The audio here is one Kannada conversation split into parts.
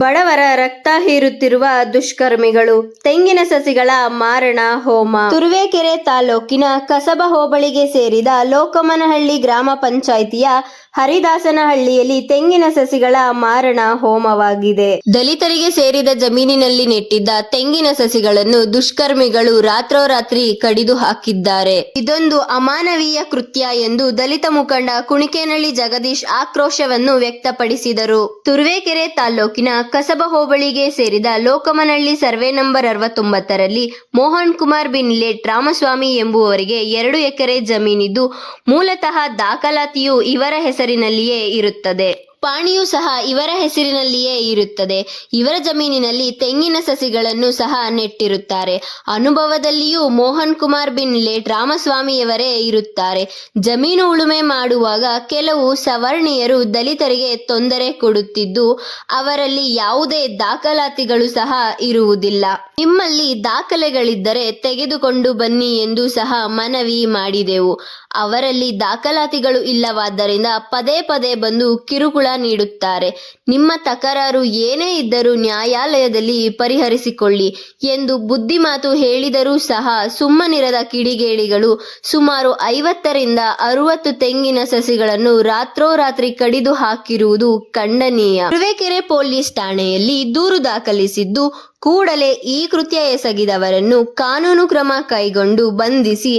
ಬಡವರ ರಕ್ತ ಹೀರುತ್ತಿರುವ ದುಷ್ಕರ್ಮಿಗಳು. ತೆಂಗಿನ ಸಸಿಗಳ ಮಾರಣ ಹೋಮ. ತುರುವೇಕೆರೆ ತಾಲೂಕಿನ ಕಸಬ ಹೋಬಳಿಗೆ ಸೇರಿದ ಲೋಕಮನಹಳ್ಳಿ ಗ್ರಾಮ ಪಂಚಾಯಿತಿಯ ಹರಿದಾಸನಹಳ್ಳಿಯಲ್ಲಿ ತೆಂಗಿನ ಸಸಿಗಳ ಮಾರಣ ಹೋಮವಾಗಿದೆ. ದಲಿತರಿಗೆ ಸೇರಿದ ಜಮೀನಿನಲ್ಲಿ ನೆಟ್ಟಿದ್ದ ತೆಂಗಿನ ಸಸಿಗಳನ್ನು ದುಷ್ಕರ್ಮಿಗಳು ರಾತ್ರೋರಾತ್ರಿ ಕಡಿದು ಹಾಕಿದ್ದಾರೆ. ಇದೊಂದು ಅಮಾನವೀಯ ಕೃತ್ಯ ಎಂದು ದಲಿತ ಮುಖಂಡ ಕುಣಿಕೇನಹಳ್ಳಿ ಜಗದೀಶ್ ಆಕ್ರೋಶವನ್ನು ವ್ಯಕ್ತಪಡಿಸಿದರು. ತುರುವೇಕೆರೆ ತಾಲೂಕಿನ ಕಸಬ ಹೋಬಳಿಗೆ ಸೇರಿದ ಲೋಕಮನಹಳ್ಳಿ ಸರ್ವೆ ನಂಬರ್ ಅರವತ್ತೊಂಬತ್ತರಲ್ಲಿ ಮೋಹನ್ ಕುಮಾರ್ ಬಿನ್ ಲೇಟ್ ರಾಮಸ್ವಾಮಿ ಎಂಬುವವರಿಗೆ ಎರಡು ಎಕರೆ ಜಮೀನಿದ್ದು, ಮೂಲತಃ ದಾಖಲಾತಿಯು ಇವರ ಹೆಸರಿನಲ್ಲಿಯೇ ಇರುತ್ತದೆ. ಪಾಣಿಯು ಸಹ ಇವರ ಹೆಸರಿನಲ್ಲಿಯೇ ಇರುತ್ತದೆ. ಇವರ ಜಮೀನಿನಲ್ಲಿ ತೆಂಗಿನ ಸಸಿಗಳನ್ನು ಸಹ ನೆಟ್ಟಿರುತ್ತಾರೆ. ಅನುಭವದಲ್ಲಿಯೂ ಮೋಹನ್ ಕುಮಾರ್ ಬಿನ್ ಲೇಟ್ ರಾಮಸ್ವಾಮಿಯವರೇ ಇರುತ್ತಾರೆ. ಜಮೀನು ಉಳುಮೆ ಮಾಡುವಾಗ ಕೆಲವು ಸವರ್ಣೀಯರು ದಲಿತರಿಗೆ ತೊಂದರೆ ಕೊಡುತ್ತಿದ್ದು, ಅವರಲ್ಲಿ ಯಾವುದೇ ದಾಖಲಾತಿಗಳು ಸಹ ಇರುವುದಿಲ್ಲ. ನಿಮ್ಮಲ್ಲಿ ದಾಖಲೆಗಳಿದ್ದರೆ ತೆಗೆದುಕೊಂಡು ಬನ್ನಿ ಎಂದು ಸಹ ಮನವಿ ಮಾಡಿದೆವು. ಅವರಲ್ಲಿ ದಾಖಲಾತಿಗಳು ಇಲ್ಲವಾದ್ದರಿಂದ ಪದೇ ಪದೇ ಬಂದು ಕಿರುಕುಳ ನೀಡುತ್ತಾರೆ. ನಿಮ್ಮ ತಕರಾರು ಏನೇ ಇದ್ದರೂ ನ್ಯಾಯಾಲಯದಲ್ಲಿ ಪರಿಹರಿಸಿಕೊಳ್ಳಿ ಎಂದು ಬುದ್ಧಿಮಾತು ಹೇಳಿದರೂ ಸಹ ಸುಮ್ಮನಿರದ ಕಿಡಿಗೇಡಿಗಳು ಸುಮಾರು ಐವತ್ತರಿಂದ ಅರುವತ್ತು ತೆಂಗಿನ ಸಸಿಗಳನ್ನು ರಾತ್ರೋರಾತ್ರಿ ಕಡಿದು ಹಾಕಿರುವುದು ಖಂಡನೀಯ. ತುರುವೇಕೆರೆ ಪೊಲೀಸ್ ಠಾಣೆಯಲ್ಲಿ ದೂರು ದಾಖಲಿಸಿದ್ದು ಕೂಡಲೇ ಈ ಕೃತ್ಯ ಎಸಗಿದವರನ್ನು ಕಾನೂನು ಕ್ರಮ ಕೈಗೊಂಡು ಬಂಧಿಸಿ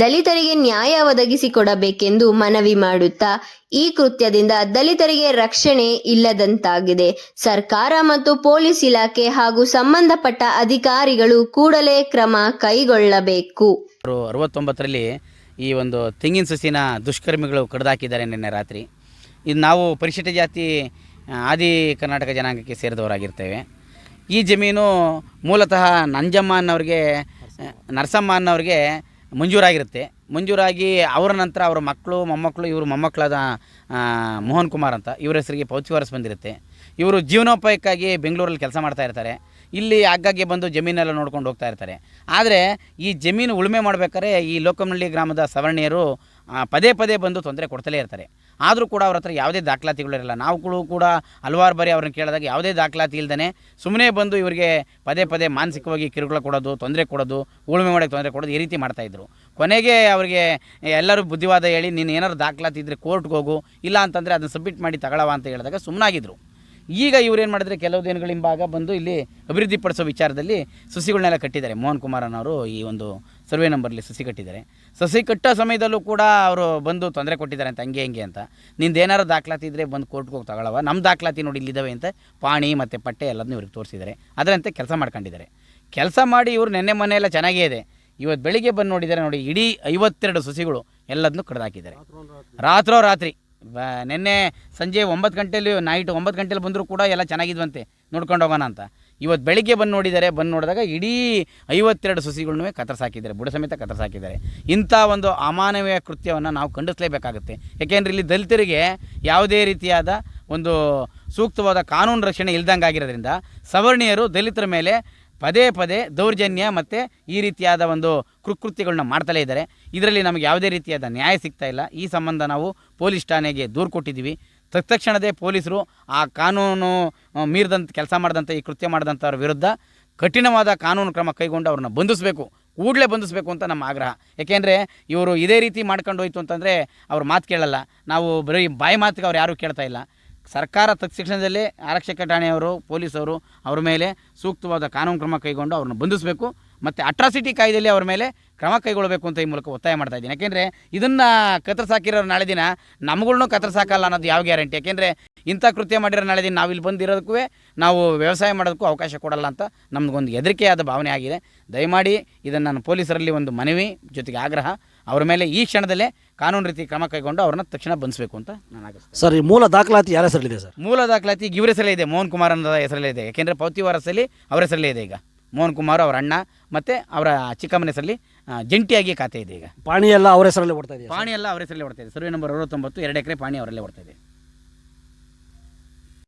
ದಲಿತರಿಗೆ ನ್ಯಾಯ ಒದಗಿಸಿಕೊಡಬೇಕೆಂದು ಮನವಿ ಮಾಡುತ್ತಾ, ಈ ಕೃತ್ಯದಿಂದ ದಲಿತರಿಗೆ ರಕ್ಷಣೆ ಇಲ್ಲದಂತಾಗಿದೆ. ಸರ್ಕಾರ ಮತ್ತು ಪೊಲೀಸ್ ಇಲಾಖೆ ಹಾಗೂ ಸಂಬಂಧಪಟ್ಟ ಅಧಿಕಾರಿಗಳು ಕೂಡಲೇ ಕ್ರಮ ಕೈಗೊಳ್ಳಬೇಕು. ಅರವತ್ತೊಂಬತ್ತರಲ್ಲಿ ಈ ಒಂದು ತೆಂಗಿನ ಸಸಿನ ದುಷ್ಕರ್ಮಿಗಳು ಕಡ್ದಾಕಿದ್ದಾರೆ ನಿನ್ನೆ ರಾತ್ರಿ. ಇದು ನಾವು ಪರಿಶಿಷ್ಟ ಜಾತಿ, ಆದಿ ಕರ್ನಾಟಕ ಜನಾಂಗಕ್ಕೆ ಸೇರಿದವರಾಗಿರ್ತೇವೆ. ಈ ಜಮೀನು ಮೂಲತಃ ನಂಜಮ್ಮ ಅನ್ನೋರಿಗೆ, ನರಸಮ್ಮ ಅನ್ನೋರಿಗೆ ಮಂಜೂರಾಗಿರುತ್ತೆ. ಮಂಜೂರಾಗಿ ಅವರ ನಂತರ ಅವರ ಮಕ್ಕಳು, ಮೊಮ್ಮಕ್ಕಳು, ಇವರು ಮೊಮ್ಮಕ್ಕಳಾದ ಮೋಹನ್ ಕುಮಾರ್ ಅಂತ, ಇವ್ರ ಹೆಸರಿಗೆ ಪೌಚಿ ವಾರಸ್ ಬಂದಿರುತ್ತೆ. ಇವರು ಜೀವನೋಪಾಯಕ್ಕಾಗಿ ಬೆಂಗಳೂರಲ್ಲಿ ಕೆಲಸ ಮಾಡ್ತಾ ಇರ್ತಾರೆ. ಇಲ್ಲಿ ಆಗಾಗ್ಗೆ ಬಂದು ಜಮೀನೆಲ್ಲ ನೋಡ್ಕೊಂಡು ಹೋಗ್ತಾ ಇರ್ತಾರೆ. ಆದರೆ ಈ ಜಮೀನು ಉಳುಮೆ ಮಾಡಬೇಕಾದ್ರೆ ಈ ಲೋಕಮಳ್ಳಿ ಗ್ರಾಮದ ಸವರ್ಣೀಯರು ಪದೇ ಪದೇ ಬಂದು ತೊಂದರೆ ಕೊಡ್ತಲೇ ಇರ್ತಾರೆ. ಆದರೂ ಕೂಡ ಅವ್ರ ಹತ್ರ ಯಾವುದೇ ದಾಖಲಾತಿಗಳಿರಲ್ಲ ನಾವುಗಳು ಕೂಡ ಹಲವಾರು ಬಾರಿ ಅವ್ರನ್ನ ಕೇಳಿದಾಗ ಯಾವುದೇ ದಾಖಲಾತಿ ಇಲ್ದೇ ಸುಮ್ಮನೆ ಬಂದು ಇವರಿಗೆ ಪದೇ ಪದೇ ಮಾನಸಿಕವಾಗಿ ಕಿರುಕುಳ ಕೊಡೋದು, ತೊಂದರೆ ಕೊಡೋದು, ಉಳುಮೆ ಮಾಡೋಕ್ಕೆ ತೊಂದರೆ ಕೊಡೋದು ಈ ರೀತಿ ಮಾಡ್ತಾಯಿದ್ರು ಕೊನೆಗೆ ಅವರಿಗೆ ಎಲ್ಲರೂ ಬುದ್ಧಿವಾದ ಹೇಳಿ, ನೀನು ಏನಾದ್ರು ದಾಖಲಾತಿ ಇದ್ದರೆ ಕೋರ್ಟ್ಗೆ ಹೋಗು, ಇಲ್ಲ ಅಂತಂದರೆ ಅದನ್ನು ಸಬ್ಮಿಟ್ ಮಾಡಿ ತಗೊಳವ ಅಂತ ಹೇಳಿದಾಗ ಸುಮ್ಮನಾಗಿದ್ರು ಈಗ ಇವ್ರು ಏನು ಮಾಡಿದ್ರೆ ಕೆಲವು ದಿನಗಳ ಹಿಂಭಾಗ ಬಂದು ಇಲ್ಲಿ ಅಭಿವೃದ್ಧಿಪಡಿಸೋ ವಿಚಾರದಲ್ಲಿ ಸಸಿಗಳನ್ನೆಲ್ಲ ಕಟ್ಟಿದ್ದಾರೆ. ಮೋಹನ್ ಕುಮಾರ್ ಅನ್ನೋರು ಈ ಒಂದು ಸರ್ವೆ ನಂಬರ್ಲಿ ಸಸಿ ಕಟ್ಟಿದ್ದಾರೆ. ಸಸಿ ಕಟ್ಟೋ ಸಮಯದಲ್ಲೂ ಕೂಡ ಅವರು ಬಂದು ತೊಂದರೆ ಕೊಟ್ಟಿದ್ದಾರೆ ಅಂತ, ಹಂಗೆ ಹಿಂಗೆ ಅಂತ. ನಿಂದು ಏನಾರು ದಾಖಲಾತಿ ಇದ್ದರೆ ಬಂದು ಕೋರ್ಟ್ಗೆ ಹೋಗಿ ತಗೊಳವ. ನಮ್ಮ ದಾಖಲಾತಿ ನೋಡಿ ಇಲ್ಲಿದ್ದಾವೆ ಅಂತ ಪಾಣಿ ಮತ್ತು ಪಟ್ಟೆ ಎಲ್ಲದನ್ನೂ ಇವ್ರಿಗೆ ತೋರಿಸಿದ್ದಾರೆ. ಅದರಂತೆ ಕೆಲಸ ಮಾಡ್ಕೊಂಡಿದ್ದಾರೆ. ಕೆಲಸ ಮಾಡಿ ಇವರು ನೆನ್ನೆ ಮೊನ್ನೆ ಎಲ್ಲ ಚೆನ್ನಾಗೇ ಇದೆ. ಇವತ್ತು ಬೆಳಿಗ್ಗೆ ಬಂದು ನೋಡಿದ್ದಾರೆ ನೋಡಿ ಇಡೀ ಐವತ್ತೆರಡು ಸಸಿಗಳು ಎಲ್ಲದನ್ನು ಕಡ್ದಾಕಿದ್ದಾರೆ. ರಾತ್ರೋ ರಾತ್ರಿ ನಿನ್ನೆ ಸಂಜೆ ಒಂಬತ್ತು ಗಂಟೆಲಿ ನೈಟ್ ಒಂಬತ್ತು ಗಂಟೆಲಿ ಬಂದರೂ ಕೂಡ ಎಲ್ಲ ಚೆನ್ನಾಗಿದ್ವಂತೆ. ನೋಡ್ಕೊಂಡು ಹೋಗೋಣ ಅಂತ. ಇವತ್ತು ಬೆಳಿಗ್ಗೆ ಬಂದು ನೋಡಿದರೆ, ಬಂದು ನೋಡಿದಾಗ ಇಡೀ ಐವತ್ತೆರಡು ಸಸಿಗಳನ್ನೂ ಕತ್ತರಿಸಾಕಿದ್ದಾರೆ ಬುಡ ಸಮೇತ ಕತ್ತರಿಸಾಕಿದ್ದಾರೆ ಇಂಥ ಒಂದು ಅಮಾನವೀಯ ಕೃತ್ಯವನ್ನು ನಾವು ಖಂಡಿಸಲೇಬೇಕಾಗುತ್ತೆ. ಯಾಕೆಂದರೆ ಇಲ್ಲಿ ದಲಿತರಿಗೆ ಯಾವುದೇ ರೀತಿಯಾದ ಒಂದು ಸೂಕ್ತವಾದ ಕಾನೂನು ರಕ್ಷಣೆ ಇಲ್ದಂಗೆ ಆಗಿರೋದ್ರಿಂದ ಸವರ್ಣೀಯರು ದಲಿತರ ಮೇಲೆ ಪದೇ ಪದೇ ದೌರ್ಜನ್ಯ ಮತ್ತು ಈ ರೀತಿಯಾದ ಒಂದು ಕೃಕೃತ್ಯಗಳನ್ನ ಮಾಡ್ತಲೇ ಇದ್ದಾರೆ. ಇದರಲ್ಲಿ ನಮಗೆ ಯಾವುದೇ ರೀತಿಯಾದ ನ್ಯಾಯ ಸಿಗ್ತಾ ಇಲ್ಲ. ಈ ಸಂಬಂಧ ನಾವು ಪೊಲೀಸ್ ಠಾಣೆಗೆ ದೂರು ಕೊಟ್ಟಿದ್ದೀವಿ. ತತ್ಕ್ಷಣದೇ ಪೊಲೀಸರು ಆ ಕಾನೂನು ಮೀರಿದಂಥ ಕೆಲಸ ಮಾಡಿದಂಥ ಈ ಕೃತ್ಯ ಮಾಡಿದಂಥವ್ರ ವಿರುದ್ಧ ಕಠಿಣವಾದ ಕಾನೂನು ಕ್ರಮ ಕೈಗೊಂಡು ಅವ್ರನ್ನ ಬಂಧಿಸಬೇಕು. ಕೂಡಲೇ ಬಂಧಿಸಬೇಕು ಅಂತ ನಮ್ಮ ಆಗ್ರಹ. ಏಕೆಂದರೆ ಇವರು ಇದೇ ರೀತಿ ಮಾಡ್ಕೊಂಡು ಹೋಯ್ತು ಅಂತಂದರೆ ಅವ್ರ ಮಾತು ಕೇಳಲ್ಲ. ನಾವು ಬರೀ ಬಾಯಿ ಮಾತಿಗೆ ಅವ್ರು ಯಾರೂ ಕೇಳ್ತಾ ಇಲ್ಲ. ಸರ್ಕಾರ ತತ್ಕ್ಷಣದಲ್ಲೇ ಆರಕ್ಷಕ ಠಾಣೆಯವರು ಪೊಲೀಸವರು ಅವ್ರ ಮೇಲೆ ಸೂಕ್ತವಾದ ಕಾನೂನು ಕ್ರಮ ಕೈಗೊಂಡು ಅವ್ರನ್ನ ಬಂಧಿಸಬೇಕು ಮತ್ತು ಅಟ್ರಾಸಿಟಿ ಕಾಯ್ದೆಯಲ್ಲಿ ಅವ್ರ ಮೇಲೆ ಕ್ರಮ ಕೈಗೊಳ್ಳಬೇಕು ಅಂತ ಈ ಮೂಲಕ ಒತ್ತಾಯ ಮಾಡ್ತಾ ಇದ್ದೀನಿ. ಯಾಕೆಂದರೆ ಇದನ್ನು ಕತ್ತರಿಸಾಕಿರೋ ನಾಳೆ ದಿನ ನಮ್ಗಳ್ನೂ ಕತ್ತರಿಸಾಕಲ್ಲ ಅನ್ನೋದು ಯಾವ ಗ್ಯಾರಂಟಿ? ಯಾಕೆಂದರೆ ಇಂಥ ಕೃತ್ಯ ಮಾಡಿರೋ ನಾಳೆ ದಿನ ನಾವು ಇಲ್ಲಿ ಬಂದಿರೋದಕ್ಕೂ ನಾವು ವ್ಯವಸಾಯ ಮಾಡೋದಕ್ಕೂ ಅವಕಾಶ ಕೊಡಲ್ಲ ಅಂತ ನಮಗೊಂದು ಹೆದರಿಕೆಯಾದ ಭಾವನೆ ಆಗಿದೆ. ದಯಮಾಡಿ ಇದನ್ನು ನಾನು ಪೊಲೀಸರಲ್ಲಿ ಒಂದು ಮನವಿ ಜೊತೆಗೆ ಆಗ್ರಹ. ಅವ್ರ ಮೇಲೆ ಈ ಕ್ಷಣದಲ್ಲೇ ಕಾನೂನು ರೀತಿ ಕ್ರಮ ಕೈಗೊಂಡು ಅವ್ರನ್ನ ತಕ್ಷಣ ಬಂಧಿಸಬೇಕು ಅಂತ ನಾನು ಸರ್ ಈ ಮೂಲ ದಾಖಲಾತಿ ಯಾರ ಹೆಸರಲ್ಲಿದೆ ಸರ್? ಮೂಲ ದಾಖಲಾತಿ ಇವ್ರ ಹೆಸರಲ್ಲೇ ಇದೆ ಮೋಹನ್ ಕುಮಾರ್ ಅನ್ನೋದ ಹೆಸರಲ್ಲೇ ಇದೆ. ಯಾಕೆಂದರೆ ಪೌತಿ ವಾರಸಲ್ಲಿ ಅವರ ಹೆಸರಲ್ಲೇ ಇದೆ ಈಗ. ಮೋಹನ್ ಕುಮಾರ್ ಅವರ ಅಣ್ಣ ಮತ್ತು ಅವರ ಚಿಕ್ಕಮ್ಮನ ಹೆಸರಲ್ಲಿ ಜಂಟಿಯಾಗಿ ಖಾತೆ ಇದೆ ಈಗ. ಪಾಣಿ ಅವರ ಹೆಸರಲ್ಲಿ ಹೆಸರಲ್ಲೇ ಓಡ್ತಾ ಇದೆ ಪಾಣಿ ಎಲ್ಲ ಅವ್ರ ಹೆಸರಲ್ಲೇ ಓಡ್ತಾ ಇದೆ. ಸರ್ವೆ ನಂಬರ್ ಅರವತ್ತೊಂಬತ್ತು ಎರಡು ಎಕರೆ ಪಾಣಿ ಅವರಲ್ಲೇ ಓಡ್ತಾ ಇದೆ.